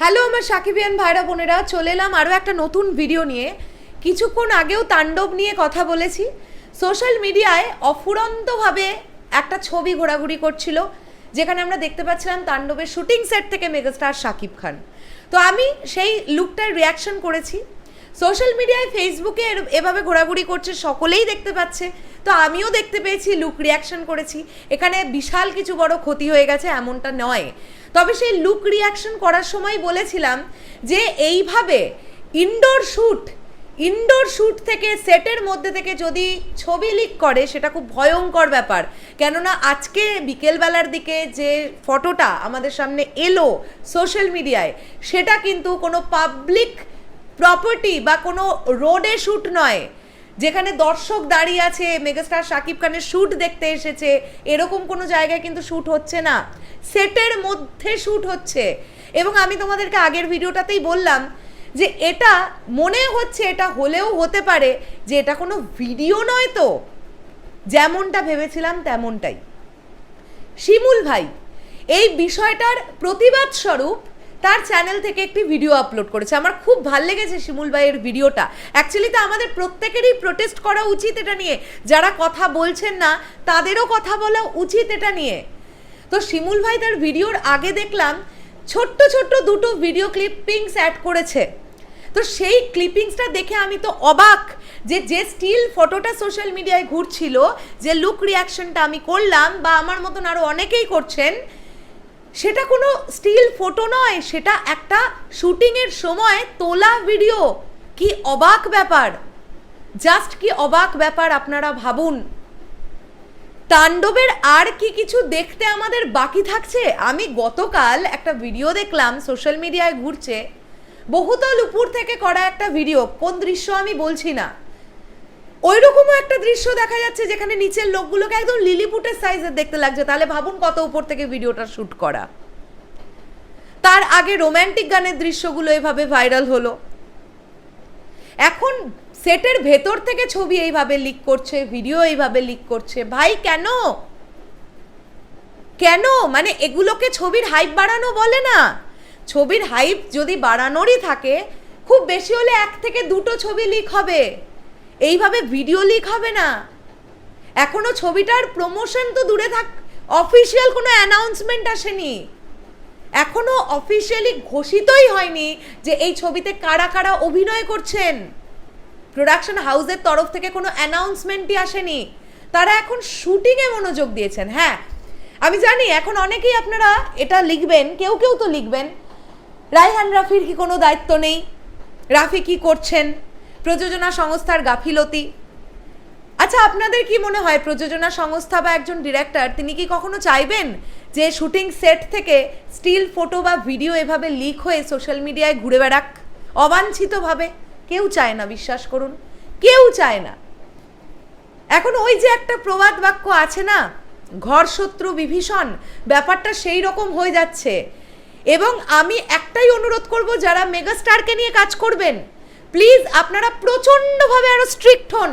Hello, আমার সাকিবিয়ান ভাইরা বোনেরা, চলে এলাম আরও একটা নতুন ভিডিও নিয়ে। কিছুক্ষণ আগেও তাণ্ডব নিয়ে কথা বলেছি। সোশ্যাল মিডিয়ায় অফুরন্তভাবে একটা ছবি ঘোরাঘুরি করছিল, যেখানে আমরা দেখতে পাচ্ছিলাম তাণ্ডবের শুটিং সেট থেকে মেগাস্টার শাকিব খান। তো আমি সেই লুকটার রিয়াকশন করেছি। সোশ্যাল মিডিয়ায় ফেসবুকে এভাবে ঘোরাঘুরি করছে, সকলেই দেখতে পাচ্ছে। তো আমিও দেখতে পেয়েছি লুক রিয়াকশন করেছি। এখানে বিশাল কিছু বড় ক্ষতি হয়ে গেছে, এমনটা নয়। তবে সেই লুক রিয়াকশন করার সময় বলেছিলাম যে, এইভাবে ইনডোর শ্যুট ইনডোর শ্যুট থেকে সেটের মধ্যে থেকে যদি ছবি লিক করে, সেটা খুব ভয়ঙ্কর ব্যাপার। কেননা আজকে বিকেলবেলার দিকে যে ফটোটা আমাদের সামনে এলো সোশ্যাল মিডিয়ায় সেটা কিন্তু কোনো পাবলিক প্রপার্টি বা কোনো রোডে শ্যুট নয়। যেখানে দর্শক দাঁড়িয়ে আছে মেগাস্টার শাকিব খানের শ্যুট দেখতে এসেছে, এরকম কোনো জায়গায় কিন্তু শ্যুট হচ্ছে না। সেটের মধ্যে শ্যুট হচ্ছে। এবং আমি তোমাদেরকে আগের ভিডিওটাতেই বললাম যে এটা মনে হচ্ছে, এটা হলেও হতে পারে যে এটা কোনো ভিডিও নয় তো। যেমনটা ভেবেছিলাম তেমনটাই। শিমুল ভাই, এই বিষয়টার প্রতিবাদ স্বরূপ তার চ্যানেল থেকে একটি ভিডিও আপলোড করেছে। আমার খুব ভালো লেগেছে শিমুল ভাইয়ের ভিডিওটা। অ্যাকচুয়ালি তো আমাদের প্রত্যেকেরই প্রোটেস্ট করা উচিত এটা নিয়ে। যারা কথা বলছেন না, তাদেরও কথা বলা উচিত এটা নিয়ে। তো শিমুল ভাই তার ভিডিওর আগে দেখলাম, ছোট্ট ছোট্ট দুটো ভিডিও ক্লিপিংস অ্যাড করেছে। তো সেই ক্লিপিংসটা দেখে আমি তো অবাক যে যে স্টিল ফটোটা সোশ্যাল মিডিয়ায় ঘুরছিল, যে লুক রিয়াকশনটা আমি করলাম, বা আমার মতন আরও অনেকেই করছেন সেটা কোনো স্টিল ফটো নয়, সেটা একটা শুটিংয়ের সময় তোলা ভিডিও কি অবাক ব্যাপার। জাস্ট কি অবাক ব্যাপার আপনারা ভাবুন। তাণ্ডবের আর কি কিছু দেখতে আমাদের বাকি থাকছে? আমি গতকাল একটা ভিডিও দেখলাম সোশ্যাল মিডিয়ায় ঘুরছে। বহুতল উপর থেকে করা একটা ভিডিও কোন দৃশ্য আমি বলছি না। ওই রকমও একটা দৃশ্য দেখা যাচ্ছে যেখানে নিচের লোকগুলোকে একদম লিলিপুটের সাইজের দেখতে লাগছে। তাহলে ভাবুন কত উপর থেকে ভিডিওটা শ্যুট করা। তার আগে রোম্যান্টিক গানের দৃশ্যগুলো এভাবে ভাইরাল হলো। এখন সেটের ভেতর থেকে ছবি এইভাবে লিক করছে ভিডিও এইভাবে লিক করছে। ভাই, কেন? কেন? মানে এগুলোকে ছবির হাইপ বাড়ানো বলে না। ছবির হাইপ যদি বাড়ানোরই থাকে, খুব বেশি হলে এক থেকে দুটো ছবি লিক হবে। এইভাবে ভিডিও লিক হবে না। এখনও ছবিটার প্রমোশন তো দূরে থাক অফিসিয়াল কোনো অ্যানাউন্সমেন্ট আসেনি। এখনও অফিসিয়ালি ঘোষিতই হয়নি যে এই ছবিতে কারা কারা অভিনয় করছেন। প্রোডাকশন হাউসের তরফ থেকে কোনো অ্যানাউন্সমেন্টই আসেনি। তারা এখন শুটিংয়ে মনোযোগ দিয়েছেন হ্যাঁ। আমি জানি এখন অনেকেই আপনারা এটা লিখবেন, কেউ কেউ তো লিখবেন। রায়হান রাফির কি কোনো দায়িত্ব নেই? রাফি কি করছেন? প্রযোজনা সংস্থার গাফিলতি। আচ্ছা আপনাদের কি মনে হয় প্রযোজনা সংস্থা বা একজন ডিরেক্টর, তিনি কি কখনো চাইবেন যে শুটিং সেট থেকে স্টিল ফটো বা ভিডিও এভাবে লিক হয়ে সোশ্যাল মিডিয়ায় ঘুরে বেড়াক? অবাঞ্ছিতভাবে। কেউ চায় না, বিশ্বাস করুন। কেউ চায় না। এখন ওই যে একটা প্রবাদ বাক্য আছে না, ঘর শত্রু বিভীষণ, ব্যাপারটা সেই রকম হয়ে যাচ্ছে। এবং আমি একটাই অনুরোধ করব, যারা মেগাস্টারকে নিয়ে কাজ করবেন প্লিজ আপনারা প্রচণ্ডভাবে আরও স্ট্রিক্ট হন।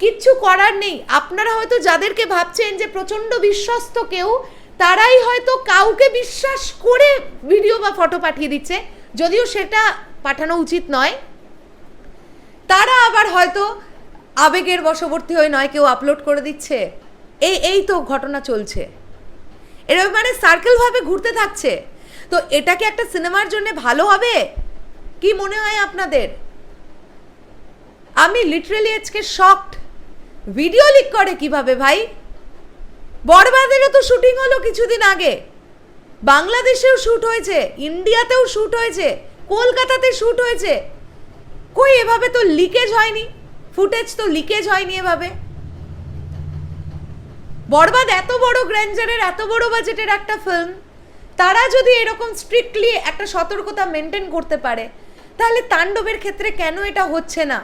কিচ্ছু করার নেই। আপনারা হয়তো যাদেরকে ভাবছেন যে প্রচণ্ড বিশ্বস্ত কেউ, তারাই হয়তো কাউকে বিশ্বাস করে ভিডিও বা ফটো পাঠিয়ে দিচ্ছে। যদিও সেটা পাঠানো উচিত নয়। তারা আবার হয়তো আবেগের বশবর্তী হয়ে নয়, কেউ আপলোড করে দিচ্ছে। এই এই তো ঘটনা চলছে। এরকম মানে সার্কেলভাবে ঘুরতে থাকছে। তো এটা কি একটা সিনেমার জন্য ভালো হবে? কি মনে হয় আপনাদের? আমি লিটারেলি আজকে শকড ভিডিও লিক করে কীভাবে ভাই? বরবাদেরও তো শুটিং হলো কিছুদিন আগে। বাংলাদেশেও শ্যুট হয়েছে ইন্ডিয়াতেও শ্যুট হয়েছে, কলকাতাতে শ্যুট হয়েছে। কই এভাবে তো লিকেজ হয়নি? ফুটেজ তো লিকেজ হয়নি এভাবে। বরবাদ এত বড় গ্র্যান্ডারের, এত বড় বাজেটের একটা ফিল্ম তারা যদি এরকম স্ট্রিক্টলি একটা সতর্কতা মেনটেন করতে পারে তাহলে তাণ্ডবের ক্ষেত্রে কেন এটা হচ্ছে না?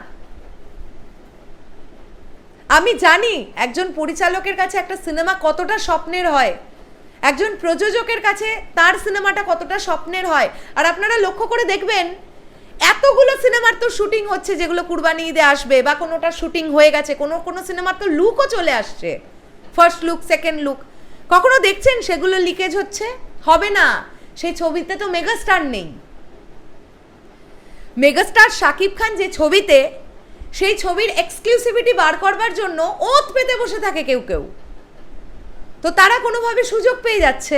আমি জানি একজন পরিচালকের কাছে একটা সিনেমা কতটা স্বপ্নের হয়, একজন প্রযোজকের কাছে তার সিনেমাটা কতটা স্বপ্নের হয়, আর আপনারা লক্ষ্য করে দেখবেন, এতগুলো সিনেমার তো শুটিং হচ্ছে যেগুলো কুরবানি ঈদে আসবে বা কোনোটা শুটিং হয়ে গেছে, কোনো কোনো সিনেমার তো লুকও চলে আসছে। ফার্স্ট লুক সেকেন্ড লুক কখনো দেখছেন সেগুলো লিকেজ হচ্ছে? হবে না। সেই ছবিতে তো মেগাস্টার নেই। মেগাস্টার শাকিব খান যে ছবিতে, সেই ছবির এক্সক্লুসিভিটি বার করবার জন্য ওত পেতে বসে থাকে কেউ কেউ। তো তারা কোনোভাবে সুযোগ পেয়ে যাচ্ছে,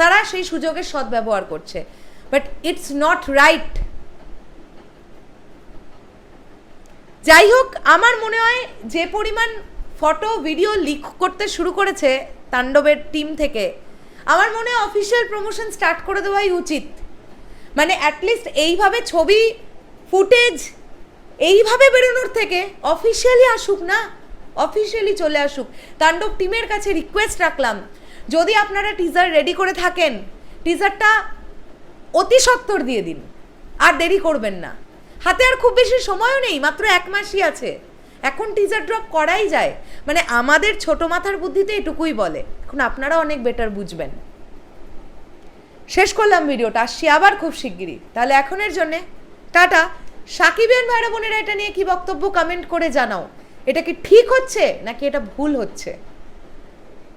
তারা সেই সুযোগের সদ্ব্যবহার করছে। বাট ইটস নট রাইট যাই হোক, আমার মনে হয় যে পরিমাণ ফটো ভিডিও লিক করতে শুরু করেছে তাণ্ডবের টিম থেকে, আমার মনে হয় অফিসিয়াল প্রমোশন স্টার্ট করে দেওয়াই উচিত। মানে অ্যাটলিস্ট এইভাবে ছবি ফুটেজ এইভাবে বেরোনোর থেকে অফিসিয়ালি আসুক না অফিসিয়ালি চলে আসুক। তাণ্ডব টিমের কাছে রিকোয়েস্ট রাখলাম। যদি আপনারা টিজার রেডি করে থাকেন টিজারটা অতি সত্বর দিয়ে দিন। আর দেরি করবেন না। হাতে আর খুব বেশি সময়ও নেই, মাত্র এক মাসই আছে। এখন টিজার ড্রপ করাই যায়। মানে আমাদের ছোট মাথার বুদ্ধিতে এটুকুই বলে। এখন আপনারা অনেক বেটার বুঝবেন। শেষ করলাম ভিডিওটা আসছি আবার খুব শিগগিরই। তাহলে এখনের জন্যে টাটা। সাকিবের ভাইরা বোনেরা এটা নিয়ে কি বক্তব্য কমেন্ট করে জানাও? এটা কি ঠিক হচ্ছে নাকি এটা ভুল হচ্ছে?